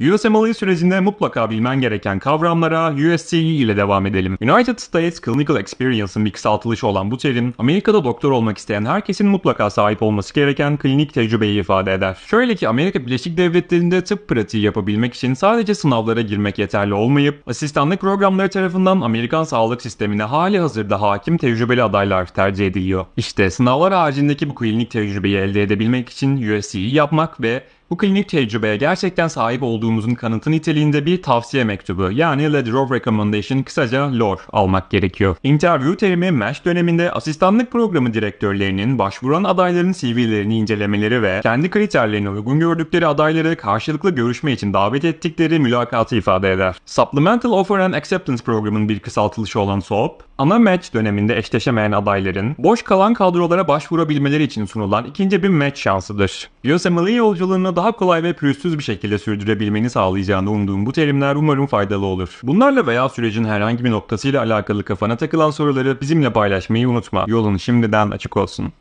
USMLE sürecinde mutlaka bilmen gereken kavramlara USCE ile devam edelim. United States Clinical Experience'ın bir kısaltılışı olan bu terim, Amerika'da doktor olmak isteyen herkesin mutlaka sahip olması gereken klinik tecrübeyi ifade eder. Şöyle ki Amerika Birleşik Devletleri'nde tıp pratiği yapabilmek için sadece sınavlara girmek yeterli olmayıp, asistanlık programları tarafından Amerikan sağlık sistemine hali hazırda hakim tecrübeli adaylar tercih ediliyor. İşte sınavlar haricindeki bu klinik tecrübeyi elde edebilmek için USCE yapmak ve bu klinik tecrübeye gerçekten sahip olduğumuzun kanıtı niteliğinde bir tavsiye mektubu yani Letter of Recommendation kısaca LOR almak gerekiyor. Interview terimi MESH döneminde asistanlık programı direktörlerinin başvuran adayların CV'lerini incelemeleri ve kendi kriterlerine uygun gördükleri adayları karşılıklı görüşme için davet ettikleri mülakatı ifade eder. Supplemental Offer and Acceptance programının bir kısaltılışı olan SOAP, ana match döneminde eşleşemeyen adayların boş kalan kadrolara başvurabilmeleri için sunulan ikinci bir match şansıdır. USMLE yolculuğunu daha kolay ve pürüzsüz bir şekilde sürdürebilmeni sağlayacağını umduğum bu terimler umarım faydalı olur. Bunlarla veya sürecin herhangi bir noktasıyla alakalı kafana takılan soruları bizimle paylaşmayı unutma. Yolun şimdiden açık olsun.